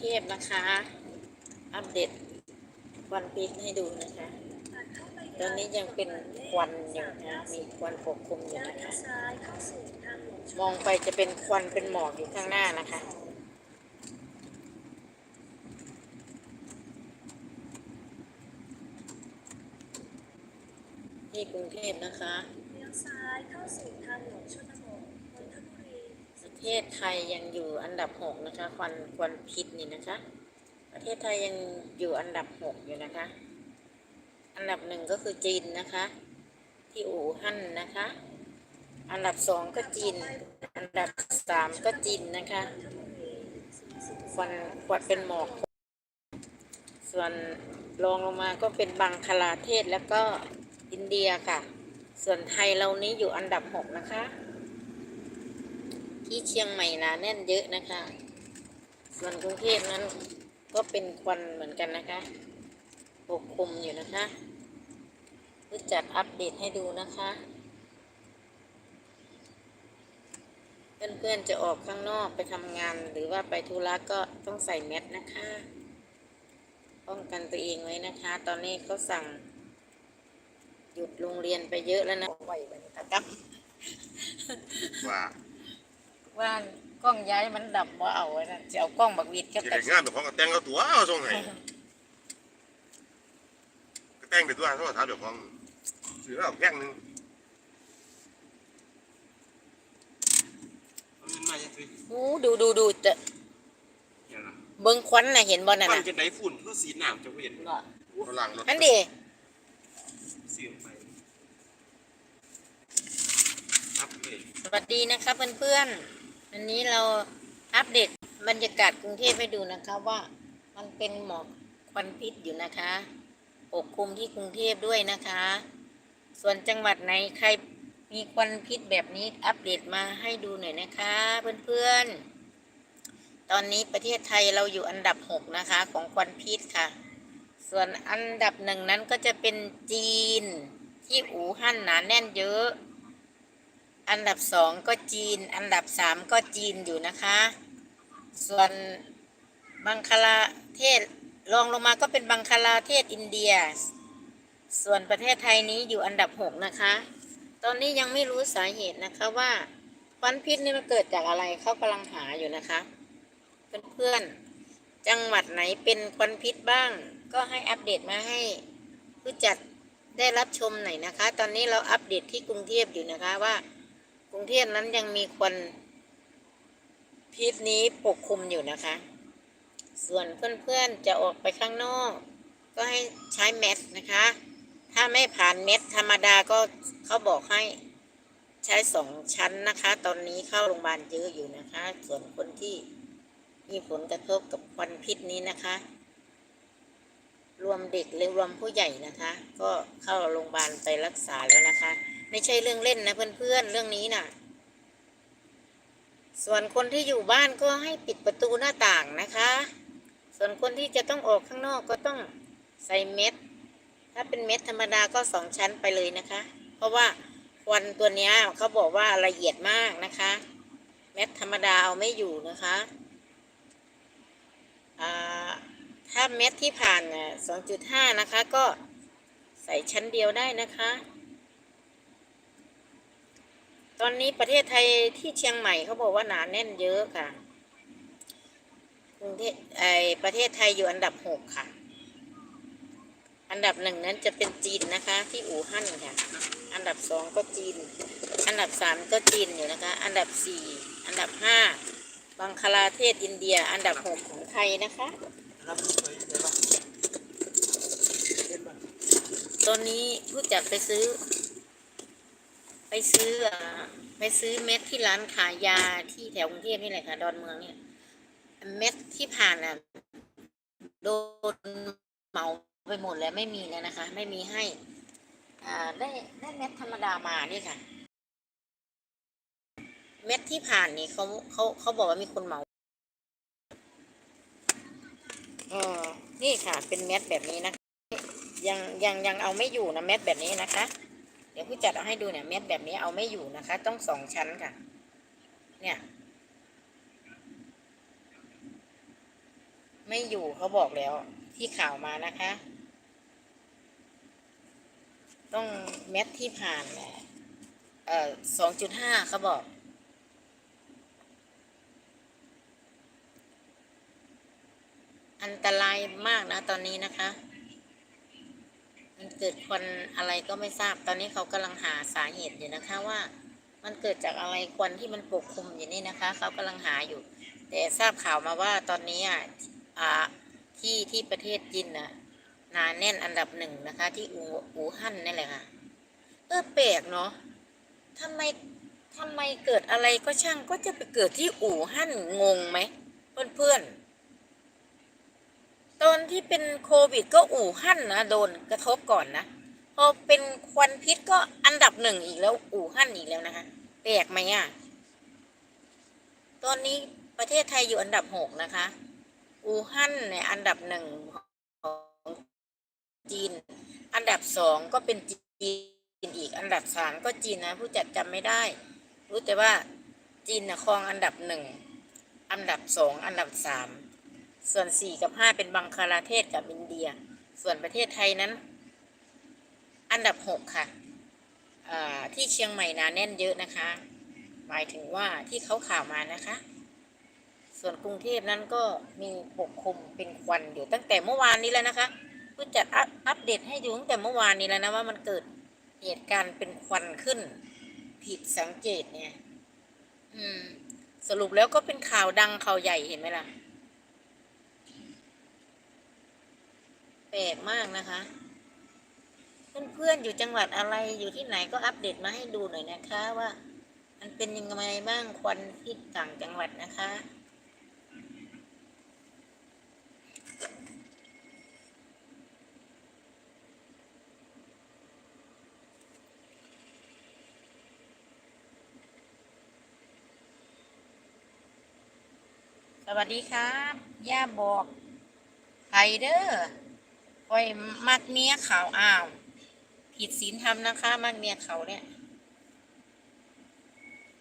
เทพนะคะ อัปเดตควันพิษให้ดูนะคะ ตอนนี้ยังเป็นควันอยู่นะมีควันปกคลุมอยู่นะคะ มองไปจะเป็นควันเป็นหมอกอยู่ข้างหน้านะคะที่กรุงเทพนะคะเลี้ยวซ้ายเข้าสู่ทางหลวงชนบทนนทบุรีประ เทศไทยยังอยู่อันดับหกนะคะควันควันพิษนี่นะคะ ประเทศไทยยังอยู่อันดับหกอยู่นะคะ อันดับหนึ่งก็คือจีนนะคะ ที่อู่ฮั่นนะคะ อันดับสองก็จีน อันดับสามก็จีนนะคะควันควันเป็นหมอก ส่วนรองลงมาก็เป็นบังคลาเทศแล้วก็อินเดียค่ะ ส่วนไทยเรานี้อยู่อันดับหกนะคะ ที่เชียงใหม่หนาแน่นเยอะนะคะ ส่วนกรุงเทพนั้นก็เป็นควันเหมือนกันนะคะปกคลุมอยู่นะคะรู้จัดอัปเดตให้ดูนะคะ เพื่อนๆจะออกข้างนอกไปทำงาน หรือว่าไปธุระก็ต้องใส่แมสนะคะ ป้องกันตัวเองไว้นะคะ ตอนนี้เขาสั่ง หยุดโรงเรียนไปเยอะแล้วนะไหวเหมือนกันครับ ว่าว่ากล้องย้ายมันดับว่าเอาไว้นะจะเอากล้องบักวิดก็จะแต่ได้งานแบบของก็แต่งเอาตัวเอาส่งให้ก็แต่งไปตัวโทรศัพท์เดี๋ยวของซื้อแล้วแพงหนึงมันมาจากที่โอ้ดูดูดูจะอย่างนั้นเบิ้งควันน่ะเห็นบ่น่ะมันนะจะได้ฝุ่นคือสีน้ำจะเห็นฝรั่งรถนั่นดิสีออกไปครับเลย สวัสดีนะคะเพื่อนๆ วันนี้เราอัปเดตบรรยากาศกรุงเทพให้ดูนะคะว่ามันเป็นหมอกควันพิษอยู่นะคะปกคลุมที่กรุงเทพด้วยนะคะ ส่วนจังหวัดไหนใครมีควันพิษแบบนี้อัปเดตมาให้ดูหน่อยนะคะเพื่อนๆ ตอนนี้ประเทศไทยเราอยู่อันดับหกนะคะของควันพิษค่ะ ส่วนอันดับหนึ่งนั้นก็จะเป็นจีนที่อู่ฮั่นหนาแน่นเยอะ อันดับสองก็จีน อันดับสามก็จีนอยู่นะคะ ส่วนบังคลาเทศรองลงมาก็เป็นบังคลาเทศอินเดีย ส่วนประเทศไทยนี้อยู่อันดับหกนะคะ ตอนนี้ยังไม่รู้สาเหตุนะคะว่าควันพิษนี่มันเกิดจากอะไรเขากำลังหาอยู่นะคะ เพื่อนๆจังหวัดไหนเป็นควันพิษบ้าง ก็ให้อัปเดตมาให้ผู้จัดได้รับชมหน่อยนะคะ ตอนนี้เราอัปเดตที่กรุงเทพอยู่นะคะว่า กรุงเทพนั้นยังมีควันพิษนี้ปกคลุมอยู่นะคะ ส่วนเพื่อนๆจะออกไปข้างนอก ก็ให้ใช้แมสนะคะ ถ้าไม่ผ่านเม็ดธรรมดาก็เขาบอกให้ใช้สองชั้นนะคะ ตอนนี้เข้าโรงพยาบาลเยอะอยู่นะคะ ส่วนคนที่มีผลกระทบกับควันพิษนี้นะคะ รวมเด็กหรือรวมผู้ใหญ่นะคะ ก็เข้าโรงพยาบาลไปรักษาแล้วนะคะ ไม่ใช่เรื่องเล่นนะเพื่อนๆเรื่องนี้น่ะ ส่วนคนที่อยู่บ้านก็ให้ปิดประตูหน้าต่างนะคะ ส่วนคนที่จะต้องออกข้างนอกก็ต้องใส่เม็ด ถ้าเป็นเม็ดธรรมดาก็สองชั้นไปเลยนะคะ เพราะว่าควันตัวนี้เขาบอกว่าละเอียดมากนะคะ เม็ดธรรมดาเอาไม่อยู่นะคะถ้าเม็ดที่ผ่านสองจุดห้านะคะ ก็ใส่ชั้นเดียวได้นะคะ ตอนนี้ประเทศไทยที่เชียงใหม่เขาบอกว่าหนาแน่นเยอะค่ะกรุงเทพไอประเทศไทยอยู่อันดับหกค่ะ อันดับหนึ่งนั้นจะเป็นจีนนะคะ ที่อู่ฮั่นค่ะ อันดับสองก็จีน อันดับสามก็จีนอยู่นะคะ อันดับสี่อันดับห้าบังคลาเทศอินเดีย อันดับหกของไทยนะคะรับเคยได้ปะเห็นปะตอนนี้ผู้จัดไปซื้อ ไปซื้ออ่าไปซื้อเม็ดที่ร้านขายยาที่แถวกรุงเทพนี่แหละค่ะ ดอนเมืองเนี่ย เม็ดที่ผ่านอะโดนเหมาไปหมดแล้วไม่มีแล้วนะคะ ไม่มีให้ อ่าได้ได้เม็ดธรรมดามานี่ค่ะ เม็ดที่ผ่านนี่เขาเขาเขาบอกว่ามีคนเหมาเออนี่ค่ะ เป็นเม็ดแบบนี้นะยังยังยังเอาไม่อยู่นะเม็ดแบบนี้นะคะ เดี๋ยวผู้จัดเอาให้ดูเนี่ยเม็ดแบบนี้เอาไม่อยู่นะคะ ต้องสองชั้นค่ะ เนี่ย ไม่อยู่เขาบอกแล้ว ที่ข่าวมานะคะ ต้องเม็ดที่ผ่านเนี่ยเอ่อสองจุดห้าเขาบอกอันตรายมากนะตอนนี้นะคะ มันเกิดควันอะไรก็ไม่ทราบ ตอนนี้เขากำลังหาสาเหตุอยู่นะคะว่า มันเกิดจากอะไรควันที่มันปกคลุมอยู่นี่นะคะ เขากำลังหาอยู่ แต่ทราบข่าวมาว่าตอนนี้อะอ่าที่ที่ประเทศจีนน่ะหนาแน่นอันดับหนึ่งนะคะ ที่อูอูฮั่นนี่แหละค่ะ เออแปลกเนาะทำไมทำไมเกิดอะไรก็ช่างก็จะไปเกิดที่อู่ฮั่นงงไหมเพื่อนๆ ตอนที่เป็นโควิดก็อู่ฮั่นนะโดนกระทบก่อนนะ พอเป็นควันพิษก็อันดับหนึ่งอีกแล้วอู่ฮั่นอีกแล้วนะคะแปลกไหมอะ ตอนนี้ประเทศไทยอยู่อันดับหกนะคะ อู่ฮั่นเนี่ยอันดับหนึ่งของจีน อันดับสองก็เป็นจีนอีก อันดับสามก็จีนนะผู้จัดจำไม่ได้ รู้แต่ว่าจีนนะครองอันดับหนึ่ง อันดับสอง อันดับสาม ส่วนสี่กับห้าเป็นบังคลาเทศกับอินเดีย ส่วนประเทศไทยนั้น อันดับหกค่ะที่เชียงใหม่หนาแน่นเยอะนะคะ หมายถึงว่าที่เขาข่าวมานะคะ ส่วนกรุงเทพนั้นก็มีปกคลุมเป็นควันอยู่ตั้งแต่เมื่อวานนี้แล้วนะคะผู้จัดอัปอัปเดตให้ดูตั้งแต่เมื่อวานนี้แล้วนะว่ามันเกิดเหตุการณ์เป็นควันขึ้น ผิดสังเกตเนี่ย อืม สรุปแล้วก็เป็นข่าวดังข่าวใหญ่เห็นไหมล่ะ แปลกมากนะคะ เพื่อนๆอยู่จังหวัดอะไรอยู่ที่ไหนก็อัปเดตมาให้ดูหน่อยนะคะว่า มันเป็นยังไงบ้างควันพิษต่างจังหวัดนะคะสวัสดีครับ ย่าบอกไผเด้อ โอยมักเมียขาวอ้าว ผิดศีลธรรมนะคะ มักเมียเขาเนี่ย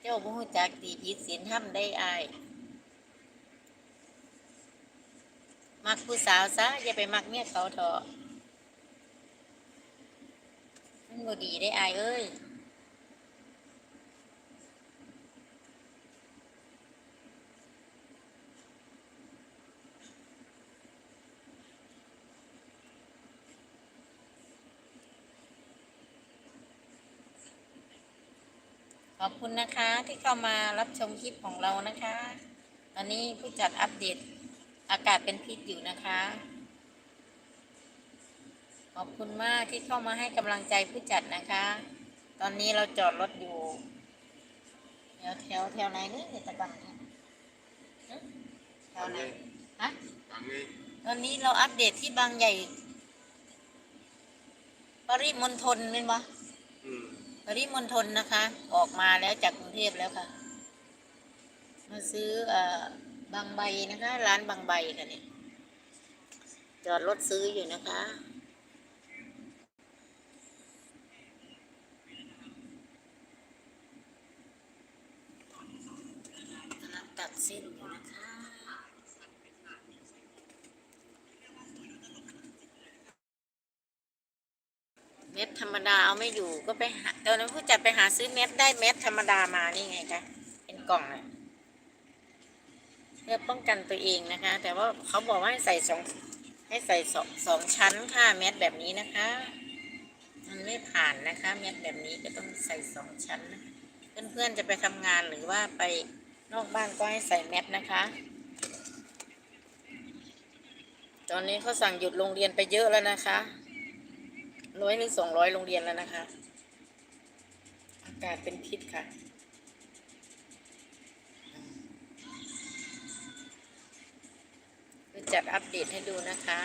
เจ้าผู้จักตีผิดศีลธรรมได้อายมักผู้สาวซะอย่าไปมักเมียเขาเถอะมันบ่ดีได้อายเอ้ย ขอบคุณนะคะที่เข้ามารับชมคลิปของเรานะคะ ตอนนี้ผู้จัดอัปเดตอากาศเป็นพิษอยู่นะคะ ขอบคุณมากที่เข้ามาให้กำลังใจผู้จัดนะคะ ตอนนี้เราจอดรถอยู่แถวแถวแถวไหนนี่เนี่ยตะบังเนี่ยฮะแถวไหนฮะทางนี้ตอนนี้เราอัปเดตที่บางใหญ่ปริมณฑลเป็นปะอืม ปริมณฑลนะคะ ออกมาแล้วจากกรุงเทพแล้วค่ะ มาซื้อเอ่อบางใบนะคะ ร้านบางใบค่ะเนี่ยจอดรถซื้ออยู่นะคะกำลังตัดเส้นอยู่นะคะ เม็ด ธรรมดาเอาไม่อยู่ก็ไปหาตอนนั้นผู้จัดไปหาซื้อเม็ดได้เม็ดธรรมดามานี่ไงคะเป็นกล่องอะเพื่อป้องกันตัวเองนะคะ แต่ว่าเขาบอกว่าให้ใส่สองให้ใส่สองสองชั้นค่ะเม็ดแบบนี้นะคะ มันไม่ผ่านนะคะ เม็ดแบบนี้ก็ต้องใส่สองชั้นนะคะเพื่อนๆจะไปทำงานหรือว่าไปนอกบ้านก็ให้ใส่เม็ดนะคะ ตอนนี้เขาสั่งหยุดโรงเรียนไปเยอะแล้วนะคะ ร้อยหรือสองร้อยโรงเรียนแล้วนะคะ อากาศเป็นพิษค่ะคือจัดอัปเดตให้ดูนะคะ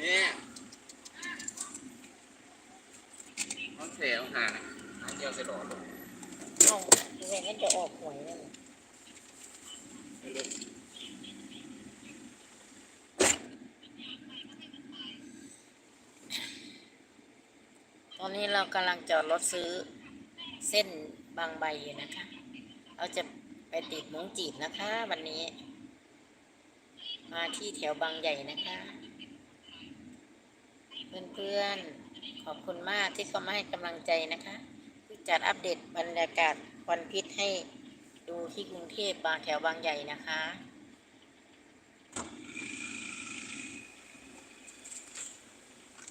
นี่น้องเสียต้องหาหาเจียวเสยหลอดลงเอาเวงั้นจะออกหวยนั่นตอน นี้เรากำลังจอดรถซื้อเส้นบางใบอยู่นะคะ เราจะไปติดหมงจีบนะคะ วันนี้ มาที่แถวบางใหญ่นะคะ เพื่อนๆ ขอบคุณมากที่เข้ามาให้กำลังใจนะคะที่จัดอัปเดตบรรยากาศวันพิษให้ดูที่กรุงเทพบางแถวบางใหญ่นะคะ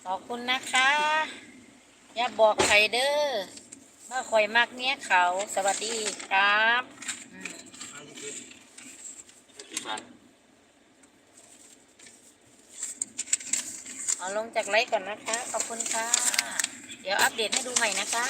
ขอบคุณนะคะ อย่าบอกใครเด้อว่าคอยมากเนี้ยเขาสวัสดีครับเอาลงจากไลฟ์ก่อนนะคะ ขอบคุณค่ะ เดี๋ยวอัปเดตให้ดูใหม่นะคะ